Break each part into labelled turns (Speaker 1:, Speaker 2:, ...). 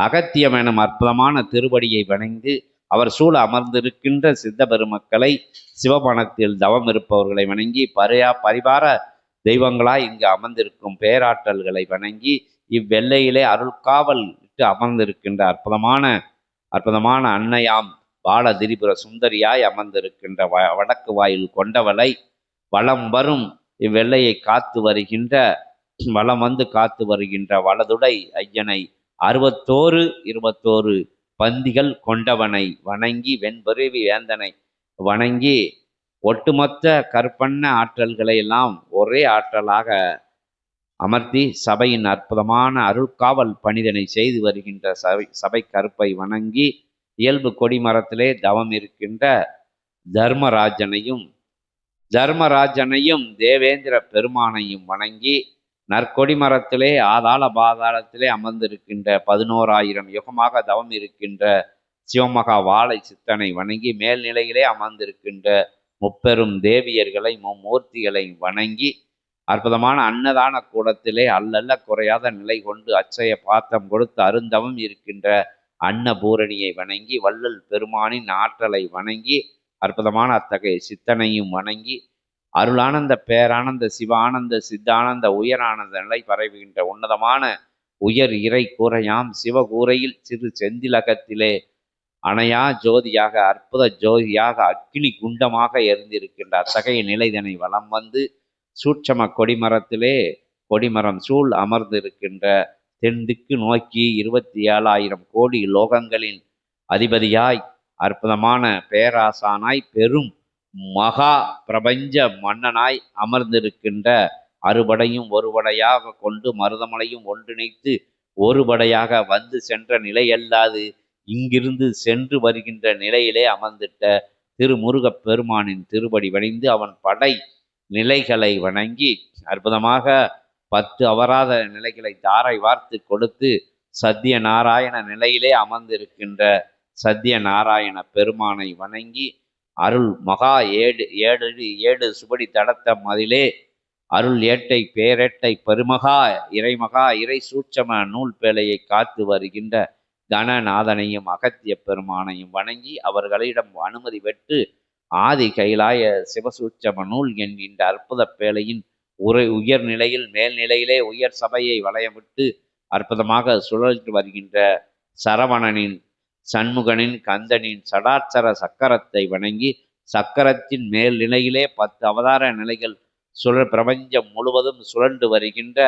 Speaker 1: அகத்தியம் எனும் அற்புதமான திருவடியை வணங்கி அவர் சூழ அமர்ந்திருக்கின்ற சித்த பெருமக்களை சிவபணத்தில் தவம் இருப்பவர்களை வணங்கி பரியா பரிவார தெய்வங்களாய் இங்கு அமர்ந்திருக்கும் பேராற்றல்களை வணங்கி இவ்வெல்லையிலே அருள்காவல் இட்டு அமர்ந்திருக்கின்ற அற்புதமான அற்புதமான அன்னையாம் பால திரிபுர சுந்தரியாய் அமர்ந்திருக்கின்ற வ வடக்கு வாயில் கொண்டவளை வலம் வரும் இவ்வெல்லையை காத்து வருகின்ற வலம் வந்து காத்து வருகின்ற வலதுடை ஐயனை அறுபத்தோரு இருபத்தோரு பந்திகள் கொண்டவனை வணங்கி வெண்பருவி வேந்தனை வணங்கி ஒட்டுமொத்த கற்பண்ண ஆற்றல்களை எல்லாம் ஒரே ஆற்றலாக அமர்த்தி சபையின் அற்புதமான அருள்காவல் பணிதனை செய்து வருகின்ற சபை சபை கருப்பை வணங்கி இயல்பு கொடிமரத்திலே தவம் இருக்கின்ற தர்மராஜனையும் தர்மராஜனையும் தேவேந்திர பெருமானையும் வணங்கி நற்கொடி மரத்திலே ஆதாள பாதாளத்திலே அமர்ந்திருக்கின்ற பதினோராயிரம் யுகமாக தவம் இருக்கின்ற சிவமகா வாழை சித்தனை வணங்கி மேல்நிலையிலே அமர்ந்திருக்கின்ற முப்பெரும் தேவியர்களை மும்மூர்த்திகளை வணங்கி அற்புதமான அன்னதான கூடத்திலே அல்லல்ல குறையாத நிலை கொண்டு அச்சய பாத்திரம் கொடுத்து அருந்தவம் இருக்கின்ற அன்னபூரணியை வணங்கி வள்ளல் பெருமானின் ஆற்றலை வணங்கி அற்புதமான அத்தகைய சித்தனையும் வணங்கி அருளானந்த பேரானந்த சிவானந்த சித்தானந்த உயரானந்த நிலை பரவுகின்ற உன்னதமான உயர் இறை கூரையாம் சிவகூரையில் சிறு செந்திலகத்திலே அணையா ஜோதியாக அற்புத ஜோதியாக அக்கினி குண்டமாக எரிந்திருக்கின்ற அத்தகைய நிலைதனை வலம் வந்து சூட்சம கொடிமரத்திலே கொடிமரம் சூழ் அமர்ந்திருக்கின்ற தென் திக்கு நோக்கி இருபத்தி ஏழாயிரம் கோடி லோகங்களின் அதிபதியாய் அற்புதமான பேராசானாய் பெரும் மகா பிரபஞ்ச மன்னனாய் அமர்ந்திருக்கின்ற அறுபடையும் ஒருபடையாக கொண்டு மருதமலையும் ஒன்றிணைத்து ஒருபடையாக வந்து சென்ற நிலை அல்லாது இங்கிருந்து சென்று வருகின்ற நிலையிலே அமர்ந்திட்ட திருமுருகப் பெருமானின் திருபடி வணிந்து அவன் படை நிலைகளை வணங்கி அற்புதமாக பத்து அபராத நிலைகளை தாரை வார்த்து கொடுத்து சத்திய நாராயண நிலையிலே அமர்ந்திருக்கின்ற சத்திய நாராயண பெருமானை வணங்கி அருள் மகா ஏடு ஏழு ஏழு சுபடி தடத்த மதிலே. அருள் ஏட்டை பேரேட்டை பெருமகா இறைமகா இறை சூட்சம நூல் பேழையை காத்து வருகின்ற கணநாதனையும் அகத்திய பெருமானையும் வணங்கி அவர்களிடம் அனுமதி பெற்று ஆதி கைலாய சிவசூட்சம நூல் என்கின்ற அற்புத பேழையின் உரை உயர்நிலையில் மேல்நிலையிலே உயர் சபையை வளையமிட்டு அற்புதமாக சுழற்று வருகின்ற சரவணனின் சண்முகனின் கந்தனின் சடாட்சர சக்கரத்தை வணங்கி சக்கரத்தின் மேல் நிலையிலே பத்து அவதார நிலைகள் சுழ பிரபஞ்சம் முழுவதும் சுழண்டு வருகின்ற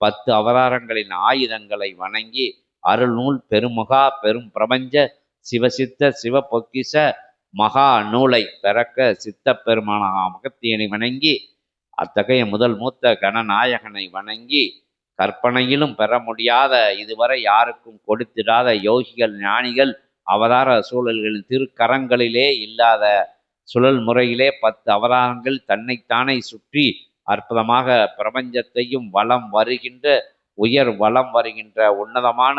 Speaker 1: பத்து அவதாரங்களின் ஆயுதங்களை வணங்கி அருள்நூல் பெருமுகா பெரும் பிரபஞ்ச சிவசித்த சிவ பொக்கிச மகா நூலை பிறக்க சித்த பெருமான மகத்தியனை வணங்கி அத்தகைய முதல் மூத்த கணநாயகனை வணங்கி கற்பனையிலும் பெற முடியாத இதுவரை யாருக்கும் கொடுத்திடாத யோகிகள் ஞானிகள் அவதார சூழல்களின் திருக்கரங்களிலே இல்லாத சுழல் முறையிலே பத்து அவதாரங்கள் தன்னைத்தானே சுற்றி அற்புதமாக பிரபஞ்சத்தையும் வளம் வருகின்ற உயர் வளம் வருகின்ற உன்னதமான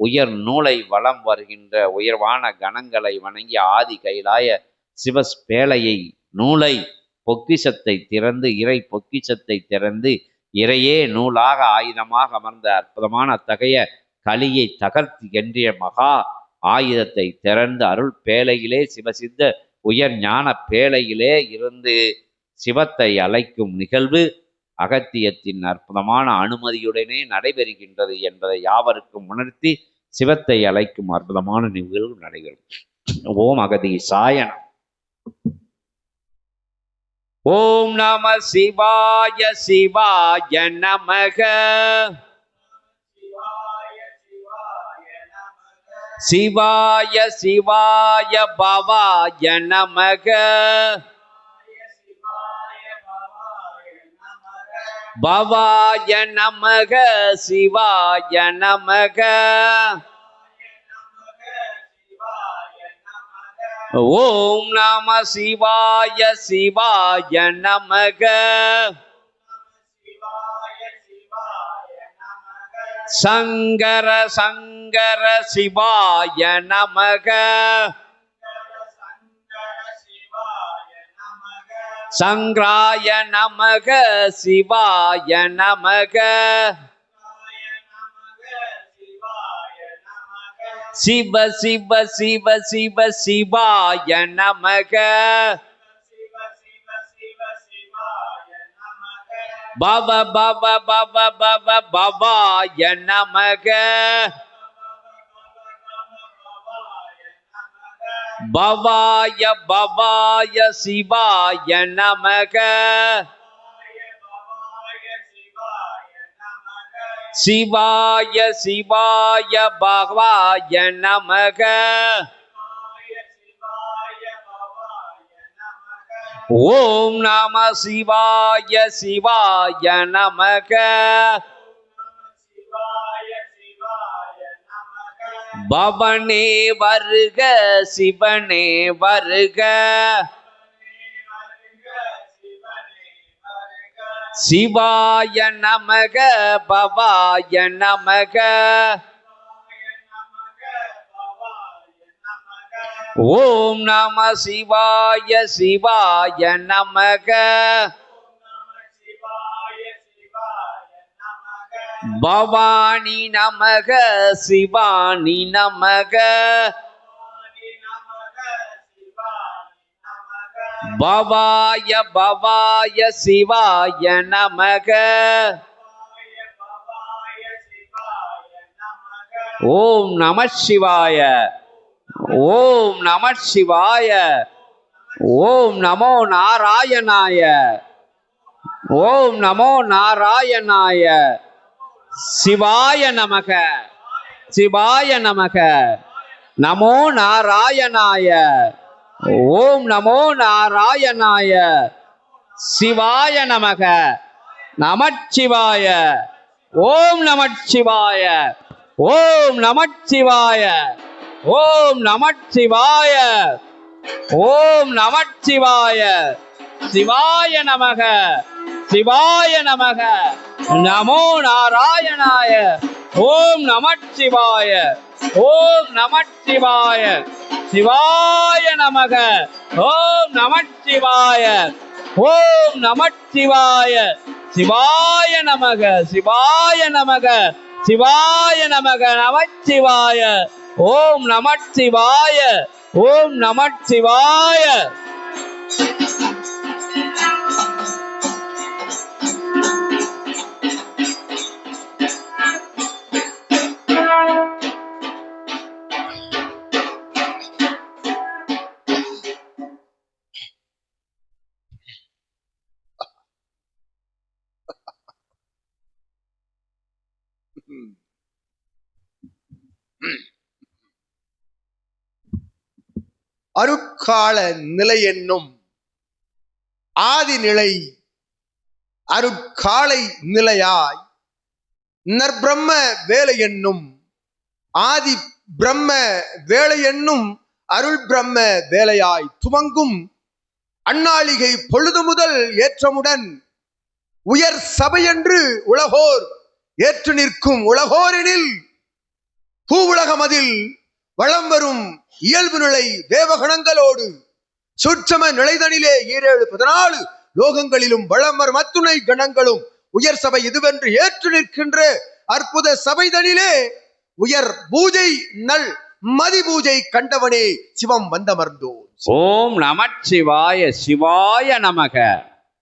Speaker 1: உயர் நூலை வளம் வருகின்ற உயர்வான கணங்களை வணங்கி ஆதி கைலாய சிவஸ்பேலையை நூலை பொக்கிஷத்தை திறந்து இறை பொக்கிஷத்தை திறந்து இறையே நூலாக ஆயுதமாக அமர்ந்த அற்புதமான அத்தகைய கலியை தகர்த்து என்றிய மகா ஆயுதத்தை திறந்து அருள் பேழையிலே சிவசித்த உயர் ஞான பேழையிலே இருந்து சிவத்தை அழைக்கும் நிகழ்வு அகத்தியத்தின் அற்புதமான அனுமதியுடனே நடைபெறுகின்றது என்பதை யாவருக்கும் உணர்த்தி சிவத்தை அழைக்கும் அற்புதமான நிகழ்வு நடைபெறும். ஓம் அகதி சாயனம் ஓம் நம சிவாய சிவாய நமக. சிவாய சிவாய பவாய நமக. பவாய நமக சிவாய நமக. ஓம் நம சிவாய சிவாய நமக. சங்கர சங்கர சிவாய நமக. சங்கராய நமக சிவாய நமக. சிவ சிவ சிவ சிவ சிவாய நமக. பவ பவ பவ பவ பவாய நமக. பவாய பவாய சிவாய நமக. சிவாய சிவாய பகவாய நமக. ஓம் நம சிவாய சிவாய நமக. பவனே வருக சிவனே வருக. சிவாய நமக பவாய நமக. ஓம் நம சிவாய சிவாய நமக. பவானி நமக சிவானி நமக. பவாய பவாய சிவாய நமக. ஓம் நம சிவாய. ஓம் நம சிவாய. ஓம் நமோ நாராயணாய. ஓம் நமோ நாராயணாய. சிவாய நமக. சிவாய நமக. நமோ நாராயணாய. ஓம் நமோ நாராயணாய சிவாய நமக. நமச்சிவாய. ஓம் நமச்சிவாய. ஓம் நமச்சிவாய. ஓம் நமச்சிவாய. ஓம் நமச்சிவாய. சிவாய நமக. சிவாய நமக. நமோ நாராயணாய. ஓம் நமச்சிவாய. ஓம் நமச்சிவாய. சிவாய நமக. ஓம் நமச்சிவாய ஓம் நமச்சிவாய சிவாய. நமக சிவாய நமக சிவாய நமக நமச்சிவாய ஓம் நமச்சிவாய ஓம் நமச்சிவாய
Speaker 2: அருட்கால நிலை என்னும் ஆதி நிலை அருட்காலை நிலையாய் நற்பிரம்ம வேலை என்னும் ஆதி பிரம்ம வேலை என்னும் அருள் பிரம்ம வேலையாய் துவங்கும் அந்நாளிகை பொழுது முதல் ஏற்றமுடன் உயர் சபையென்று உலகோர் ஏற்று நிற்கும் உலகோரெனில் பூவுலகமதில் வளம் வரும் இயல்பு நிலை தேவகணங்களோடு சூட்சம நிலைதனிலே ஈரேழு பதினாலு லோகங்களிலும் வளம் வரும் அத்துணை கணங்களும் உயர் சபை இதுவென்று ஏற்று நிற்கின்ற அற்புத சபைதனிலே உயர் பூஜை நல் மதி பூஜை கண்டவனே சிவம் வந்தமர்ந்தோம்.
Speaker 1: ஓம் நமச்சிவாய சிவாய நமக.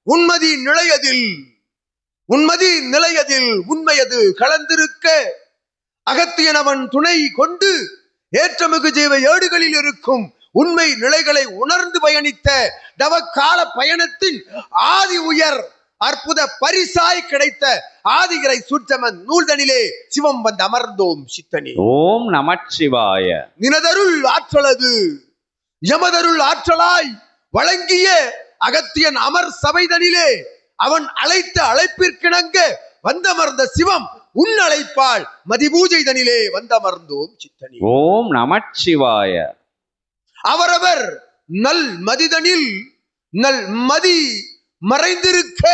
Speaker 2: உன்மதி நிலையதில் உன்மதி நிலையதில் உண்மையது கலந்திருக்க அகத்தியனவன் துணை கொண்டு ஏற்றமிகு ஜீவ ஏடுகளில் இருக்கும் உண்மை நிலைகளை உணர்ந்து பயணித்த தவக்கால பயணத்தின் ஆதி உயர் அற்புத பரிசாய் கிடைத்த ஆதிகரை சூட்சமன் நூல்தனிலே சிவம் வந்து அமர்ந்தோம் சித்தனே.
Speaker 1: ஓம் நமச்சிவாய.
Speaker 2: நினதருள் ஆற்றலது எமதருள் ஆற்றலாய் வழங்கிய அகத்தியன் அமர் சபைதனிலே அவன் அழைத்த அழைப்பிற்கிணங்க வந்தமர்ந்த சிவம் உன் அழைப்பால் மதிபூஜைதனிலே வந்தமர்ந்தோம் சித்தனி.
Speaker 1: ஓம் நமச்சிவாய.
Speaker 2: அவரவர் நல் மதிதனில் நல் மதி மறைந்திருக்க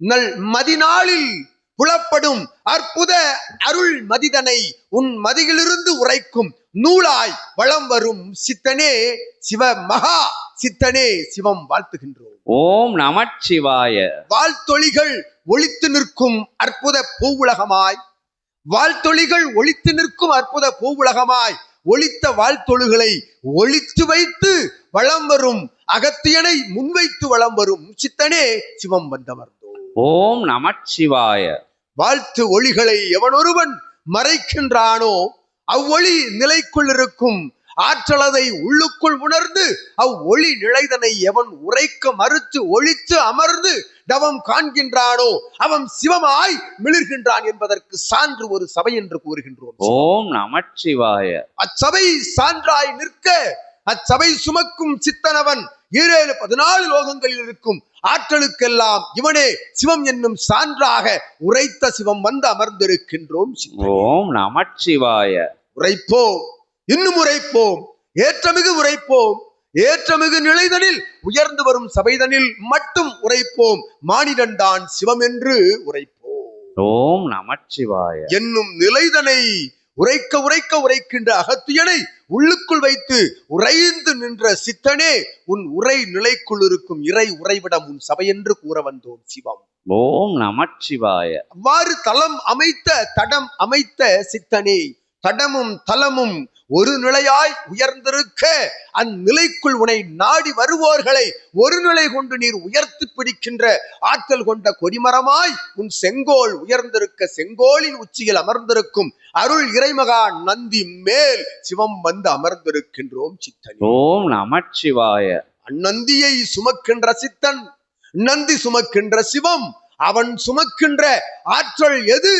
Speaker 2: நல் மதிநாளில் புலப்படும் அற்புத அருள் மதிதனை உன் மதியிலிருந்து உரைக்கும் நூலாய் வளம் வரும் சித்தனே சிவ மகா சித்தனே சிவம் வாழ்த்துகின்றோம்.
Speaker 1: ஓம் நமச்சிவாய.
Speaker 2: வாழ்த்தொழிகள் ஒளித்து நிற்கும் அற்புத பூவுலகமாய். வாழ்த்தொழிகள் ஒளித்து நிற்கும் அற்புத பூவுலகமாய். ஒளித்த வாழ்த்தொழுகளை ஒளித்து வைத்து வளம் வரும் அகத்தியனை முன்வைத்து வளம் வரும் சித்தனே சிவம் வந்தமர்ந்தோ
Speaker 1: ஓம் நமச்சிவாய.
Speaker 2: வாழ்த்து ஒளிகளை எவனொருவன் மறைக்கின்றானோ அவ்வொளி நிலைக்குள் இருக்கும். ஆற்றலதை உள்ளுக்குள் உணர்ந்து அவ்வொளி நிலைதனை எவன் உரைக்க மறுத்து ஒழித்து அமர்ந்து தவம் காண்கின்றானோ அவன் சிவமாய் மிளிர்கின்றான் என்பதற்கு சான்று ஒரு சபை என்று கூறுகின்றோம்.
Speaker 1: ஓம் நமச்சிவாய.
Speaker 2: அச்சபை சான்றாய் நிற்க அச்சபை சுமக்கும் சித்தனவன் ஈரேழு பதினாலு லோகங்களில் இருக்கும். ஆற்றலுக்கெல்லாம் இவனே சிவம் என்னும் சான்றாக உரைத்த சிவம் வந்து அமர்ந்திருக்கின்றோம்.
Speaker 1: ஓம் நமச்சிவாய.
Speaker 2: உரைப்போம். இன்னும் உரைப்போம். ஏற்றமிகு உரைப்போம். ஏற்றமிகு நிலைதனில் உயர்ந்து வரும் சபைதனில் மட்டும் உரைப்போம். மானிடன் தான் சிவம் என்று உரைப்போம்.
Speaker 1: ஓம் நமச்சிவாய.
Speaker 2: என்னும் நிலைதனை உரைக்க உரைக்க உரைக்கின்ற அகத்தியனை உள்ளுக்குள் வைத்து உறைந்து நின்ற சித்தனே உன் உரை நிலைக்குள் இருக்கும் இறை உறைவிடம் உன் சபையென்று கூற வந்தோம் சிவம்.
Speaker 1: ஓம் நமச்சிவாய.
Speaker 2: அவ்வாறு தலம் அமைத்த தடம் அமைத்த சித்தனே தடமும் தலமும் ஒரு நிலையாய் உயர்ந்திருக்க அந்நிலைக்குள் உனை நாடி வருவோர்களை ஒரு நிலை கொண்டு நீர் உயர்த்தி பிடிக்கின்ற ஆற்றல் கொண்ட கொடிமரமாய் உன் செங்கோல் உயர்ந்திருக்க செங்கோலின் உச்சியில் அமர்ந்திருக்கும் அருள் இறைமகா நந்தி மேல் சிவம் வந்து அமர்ந்திருக்கின்றோம் சித்தனே.
Speaker 1: ஓம் நமச்சிவாய.
Speaker 2: அந்நந்தியை சுமக்கின்ற சித்தன் நந்தி சுமக்கின்ற சிவம் அவன் சுமக்கின்ற ஆற்றல் எது?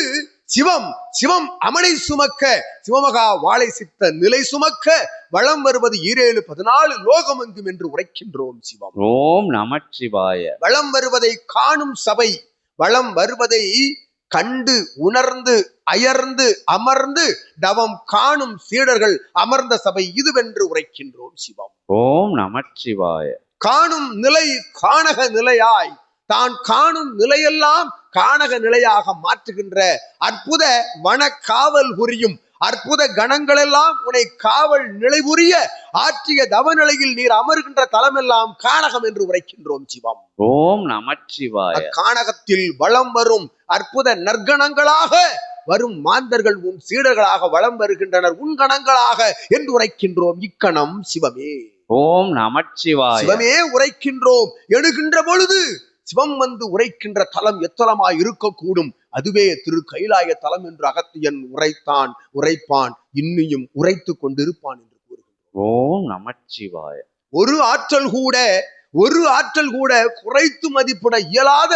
Speaker 2: சிவம் சிவம் அவனை சுமக்க சிவமகா வாழை சித்த நிலை சுமக்க வளம் வருவது ஈரேழு பதினாலு லோகம் எங்கும் என்று உரைக்கின்றோம் சிவம்.
Speaker 1: ஓம் நமச்சிவாய.
Speaker 2: வளம் வருவதை காணும் சபை வளம் வருவதை கண்டு உணர்ந்து அயர்ந்து அமர்ந்து தவம் காணும் சீடர்கள் அமர்ந்த சபை இதுவென்று உரைக்கின்றோம் சிவம்.
Speaker 1: ஓம் நமச்சிவாய.
Speaker 2: காணும் நிலை காணக நிலையாய் தான் காணும் நிலையெல்லாம் காணக நிலையாக மாற்றுகின்ற அற்புத வன காவல் புரியும் அற்புத கணங்களெல்லாம் உன்னை காவல் நிலை புரிய ஆற்றிய தவநிலையில் நீர் அமர்கின்ற தலமெல்லாம் காணகம் என்று உரைக்கின்றோம் சிவம்.
Speaker 1: ஓம் நமச்சிவாய.
Speaker 2: அக்காணகத்தில் வளம் வரும் அற்புத நற்கணங்களாக வரும் மாந்தர்கள் உன் சீடர்களாக வளம் வருகின்றனர் உன் கணங்களாக என்று உரைக்கின்றோம் இக்கணம் சிவமே.
Speaker 1: ஓம் நமச்சிவாய.
Speaker 2: சிவமே உரைக்கின்றோம். எழுகின்ற பொழுது சிவம் வந்து உரைக்கின்ற தலம் எத்தலமாய் இருக்கக்கூடும்? அதுவே திரு கைலாய தலம் என்று அகத்தியன் உரைத்தான் உரைப்பான் இன்னியும் உரைத்து கொண்டிருப்பான் என்று கூறுகின்றோம்
Speaker 1: ஓம் நமச்சிவாய.
Speaker 2: ஒரு ஆற்றல் கூட ஒரு ஆற்றல் கூட குறைத்து மதிப்பிட இயலாத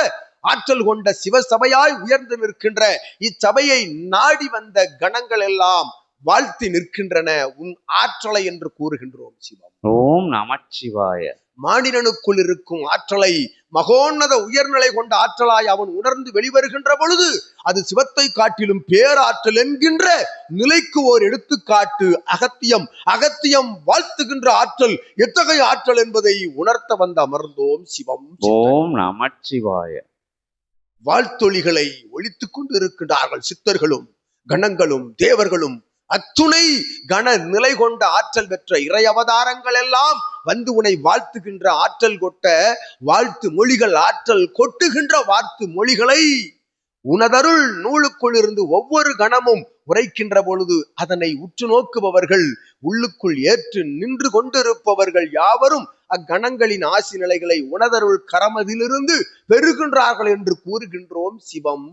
Speaker 2: ஆற்றல் கொண்ட சிவசபையாய் உயர்ந்து நிற்கின்ற இச்சபையை நாடி வந்த கணங்கள் எல்லாம் வாழ்த்தி நிற்கின்றன. உன் ஆற்றலை என்று கூறுகின்றோம் சிவம்.
Speaker 1: ஓம் நமச்சிவாய.
Speaker 2: மானிடனுக்குள் இருக்கும் ஆற்றலை மகோன்னத உயர்நிலை கொண்ட ஆற்றலாய் அவன் உணர்ந்து வெளிவருகின்ற பொழுது அது சிவத்தை காட்டிலும் பேராற்றல் என்கின்ற நிலைக்கு ஓர் எடுத்துக்காட்டு. அகத்தியம் அகத்தியம் வாழ்த்துகின்ற ஆற்றல் எத்தகைய ஆற்றல் என்பதை உணர்த்த வந்து அமர்ந்தோம் சிவம்
Speaker 1: ஓம் நமச்சிவாய.
Speaker 2: வாழ்த்தொழிகளை ஒழித்துக் கொண்டு இருக்கின்றார்கள் சித்தர்களும் கணங்களும் தேவர்களும். அத்துணை கன நிலை கொண்ட ஆற்றல் பெற்ற இறை அவதாரங்கள் எல்லாம் வந்து உன்னை வாழ்த்துகின்ற ஆற்றல் கொட்ட வாழ்த்து மொழிகள் ஆற்றல் கொட்டுகின்ற வாழ்த்து மொழிகளை உனதருள் நூலுக்குள் இருந்து ஒவ்வொரு கணமும் உரைக்கின்ற பொழுது அதனை உற்று நோக்குபவர்கள் உள்ளுக்குள் ஏற்று நின்று கொண்டிருப்பவர்கள் யாவரும் அக்கணங்களின் ஆசி நிலைகளை உனதருள் கரமதிலிருந்து பெறுகின்றார்கள் என்று கூறுகின்றோம் சிவம்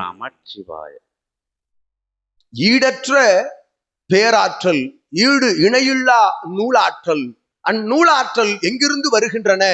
Speaker 1: நமச்சிவாய
Speaker 2: ஈடற்ற பேராற்றல் ஈடு இணையில்லா நூலாற்றல். அந்நூலாற்றல் எங்கிருந்து வருகின்றன?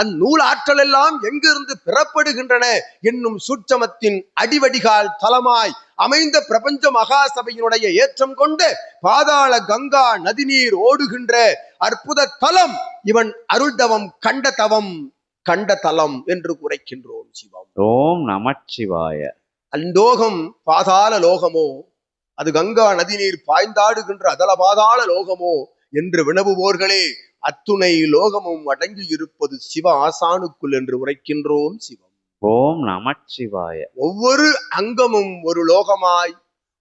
Speaker 2: அந்நூலாற்றல் எல்லாம் எங்கிருந்து பெறப்படுகின்றன? என்னும் சூட்சமத்தின் அடிவடிகால் தலமாய் அமைந்த பிரபஞ்ச மகாசபையினுடைய ஏற்றம் கொண்ட பாதாள கங்கா நதிநீர் ஓடுகின்ற அற்புத தலம் இவன் அருள்தவம் கண்ட தவம் கண்ட தலம் என்று உரைக்கின்றோம் சிவம்.
Speaker 1: ஓம் நமச்சிவாய.
Speaker 2: அந்தோகம் பாதாள லோகமோ அது கங்கா நதிநீர் பாய்ந்தாடுகின்ற அதல பாதாள லோகமோ என்று வினவுவோர்களே அத்துணை லோகமும் அடங்கி இருப்பது சிவ ஆசானுக்குள் என்று உரைக்கின்றோம் சிவம்.
Speaker 1: ஓம் நமச்சிவாய.
Speaker 2: ஒவ்வொரு அங்கமும் ஒரு லோகமாய்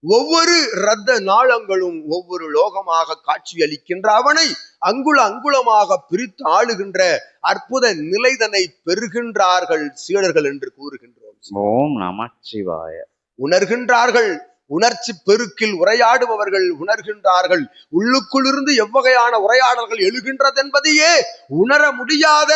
Speaker 2: ஒவ்வொரு இரத்த நாளங்களும் ஒவ்வொரு லோகமாக காட்சியளிக்கின்ற அவனை அங்குல அங்குலமாக பிரித்து ஆளுகின்ற அற்புத நிலைதனை பெறுகின்றார்கள் சீடர்கள் என்று கூறுகின்றோம்
Speaker 1: ஓம் நமச்சிவாய.
Speaker 2: உணர்கின்றார்கள் உணர்ச்சி பெருக்கில் உரையாடுபவர்கள் உணர்கின்றார்கள். உள்ளுக்குள்ளிருந்து எவ்வகையான உரையாடல்கள் எழுகின்றது என்பதையே உணர முடியாத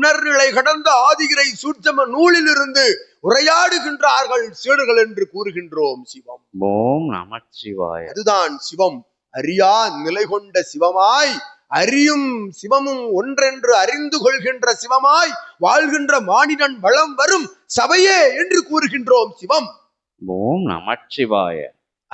Speaker 2: உணர்நிலை கடந்த ஆதிகிரை சூட்சம நூலிலிருந்து உரையாடுகின்றார்கள் சீடர்கள் என்று கூறுகின்றோம் சிவம்.
Speaker 1: ஓம் நமச்சிவாய.
Speaker 2: அதுதான் சிவம். அறியா நிலை கொண்ட சிவமாய் அறியும் சிவமும் ஒன்றென்று அறிந்து கொள்கின்ற சிவமாய் வாழ்கின்ற மானிடன் வளம் வரும் சபையே என்று கூறுகின்றோம் சிவம்.
Speaker 1: ஓம் நமச்சிவாய.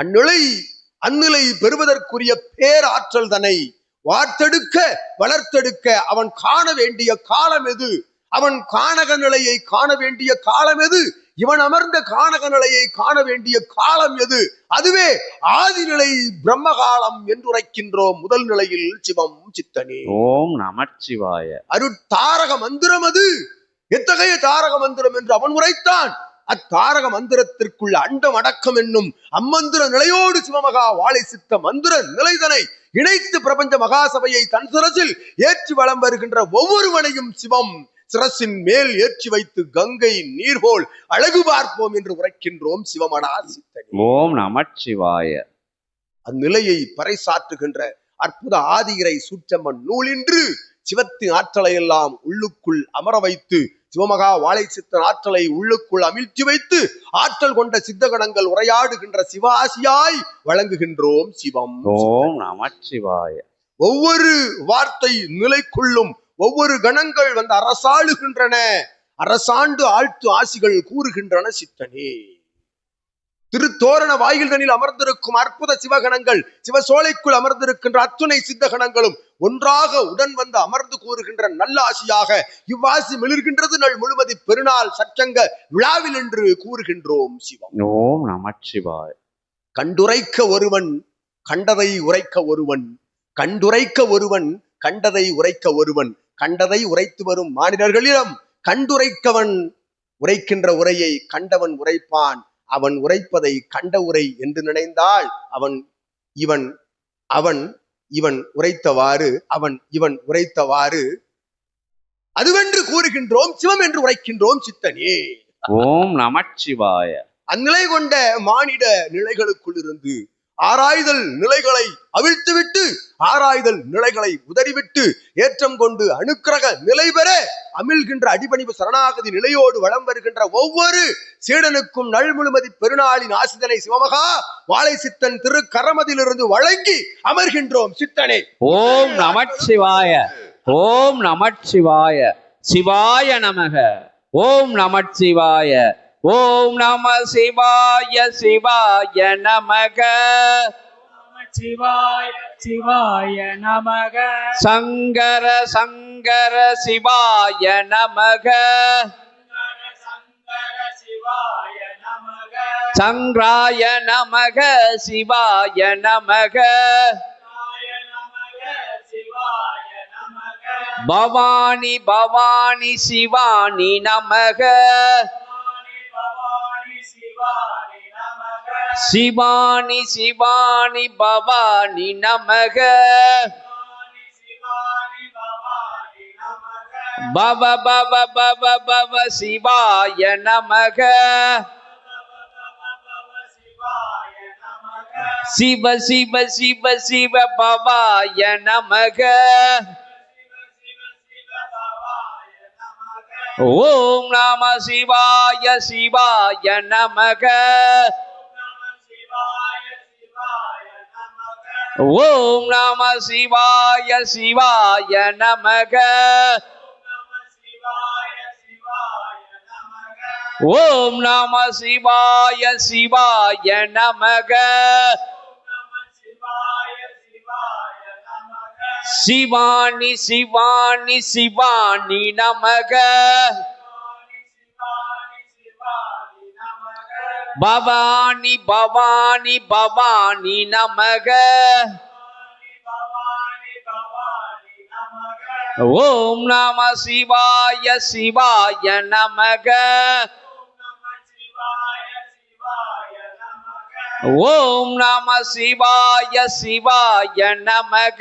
Speaker 2: அந்நிலை அந்நிலை பெறுவதற்குரிய பேராற்றல் தன்னை வார்த்தெடுக்க வளர்த்தெடுக்க அவன் காண வேண்டிய காலம் எது? அவன் காணக நிலையை காண வேண்டிய காலம் எது? இவன் அமர்ந்த காணக நிலையை காண வேண்டிய காலம் எது? அதுவே ஆதிநிலை பிரம்ம காலம் என்றுரைக்கின்றோம் முதல் நிலையில் சிவம் சித்தனே.
Speaker 1: ஓம் நமச்சிவாய.
Speaker 2: அருட்தாரக மந்திரம் அது. எத்தகைய தாரக மந்திரம் என்று அவன் உரைத்தான். அத்தாரக மந்திரத்திற்குள்ள அண்டம் அடக்கம் என்னும் அம்மந்திர நிலையோடு சிவமகா வாழை சித்த மந்திர நிலைதனை இணைத்து பிரபஞ்ச மகாசபையை தன் சிரசில் ஏற்றி வலம் வருகின்ற ஒவ்வொருவனையும் சிவம் சிரசின் மேல் ஏற்றி வைத்து கங்கை நீர்போல் அழகு பார்ப்போம் என்று உரைக்கின்றோம் சிவமடா சித்தனே
Speaker 1: ஓம் நமச்சிவாய.
Speaker 2: அந்நிலையை பறைசாற்றுகின்ற அற்புத ஆதிகரை சூற்றம்மன் நூலின்று சிவத்தின் ஆற்றலை எல்லாம் உள்ளுக்குள் அமர வைத்து சிவமகா வாழை சித்தன் ஆற்றலை உள்ளுக்குள் அமிழ்த்தி வைத்து ஆற்றல் கொண்ட சித்தகணங்கள் உரையாடுகின்ற சிவாசியாய் வழங்குகின்றோம் சிவம்.
Speaker 1: ஓம் நமச்சிவாய.
Speaker 2: ஒவ்வொரு வார்த்தை நிலைக்குள்ளும் ஒவ்வொரு கணங்கள் வந்து அரசாளுகின்றன. அரசாண்டு ஆழ்த்து ஆசிகள் கூறுகின்றன சித்தனே. திருத்தோரண வாயில்தனில் அமர்ந்திருக்கும் அற்புத சிவகணங்கள் சிவசோலைக்குள் அமர்ந்திருக்கின்ற அத்துணை சித்தகணங்களும் ஒன்றாக உடன் வந்து அமர்ந்து கூறுகின்ற நல்ல ஆசியாக இவ்வாசி மிளிர்கின்றது நல் முழுமதி பெருநாள் சச்சங்க விழாவில் என்று கூறுகின்றோம் சிவம்.
Speaker 1: ஓம் நமச்சிவாய.
Speaker 2: கண்டுரைக்க ஒருவன் கண்டதை உரைக்க ஒருவன் கண்டுரைக்க ஒருவன் கண்டதை உரைக்க ஒருவன் கண்டதை உரைத்து வரும் மானிடர்களிடம் கண்டுரைக்கவன் உரைக்கின்ற உரையை கண்டவன் உரைப்பான். அவன் உரைப்பதை கண்ட உரை என்று நினைந்தால் அவன் இவன் அவன் இவன் உரைத்தவாறு அவன் இவன் உரைத்தவாறு அதுவென்று கூறுகின்றோம் சிவம் என்று உரைக்கின்றோம் சித்தனே.
Speaker 1: ஓம் நமச்சிவாய.
Speaker 2: அந்நிலை கொண்ட மானிட நிலைகளுக்குள் இருந்து ஆராய்தல் நிலைகளை அவிழ்த்துவிட்டு ஆராய்தல் நிலைகளை உதறிவிட்டு ஏற்றம் கொண்டு அணுக்கிரக நிலை பெற அமிழ்கின்ற அடிபணிவு சரணாகதி நிலையோடு வளம் வருகின்ற ஒவ்வொரு சீடனுக்கும் நல்முழுமதி பெருநாளின் ஆசிதனை சிவமகா வாழை சித்தன் திருக்கரமதிலிருந்து வழங்கி அமர்கின்றோம் சித்தனே.
Speaker 1: ஓம் நமச்சிவாய ஓம் நமச்சிவாய சிவாய நமக ஓம் நமச்சிவாய. ஓம் நம சிவாய சிவாய நமக.
Speaker 3: சிவாய சிவாய நமக.
Speaker 1: சங்கர சங்கர சிவாய நமக. சங்கராய நமக சிவாய நமக. பவானி பவானி சிவானி நமக.
Speaker 3: சிவானி
Speaker 1: சிவானி பவானி நமக. பவ பவ பவ பவ சிவாய நமக. சிவ சிவ சிவ சிவ பவாய நமக. ஓம் நம சிவாய சிவாய நமக. ஓம் நம சிவாய சிவாய நமக. ஓம் நம சிவாய சிவாய நமக. சிவானி சிவானி சிவானி நமக. பவானி பவானி பவானி நமக. ஓம் நம சிவாய சிவாய நமக. ஓம் நம சிவாய சிவாய நமக.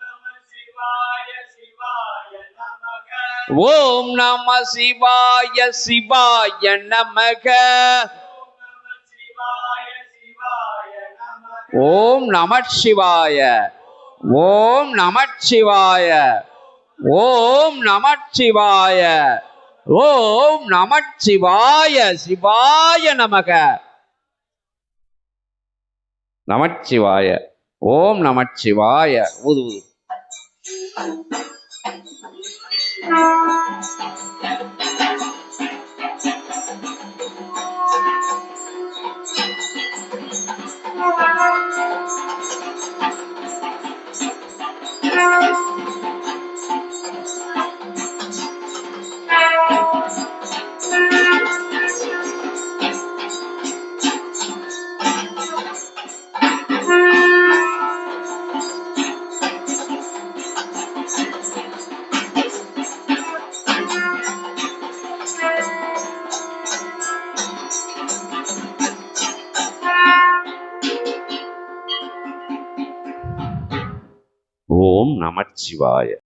Speaker 3: நம சிவாய சிவாய நமக.
Speaker 1: ஓம் நம சிவாய. சிவாய நமக
Speaker 3: நம சிவாய.
Speaker 1: ஓம் நமச்சிவாய ஓம் நமச்சிவாய ஓம் நமச்சிவாய ஓம் நமச்சிவாய சிவாய நமக. நமச்சிவாய. ஓம் நமச்சிவாய. ஊது ஊது.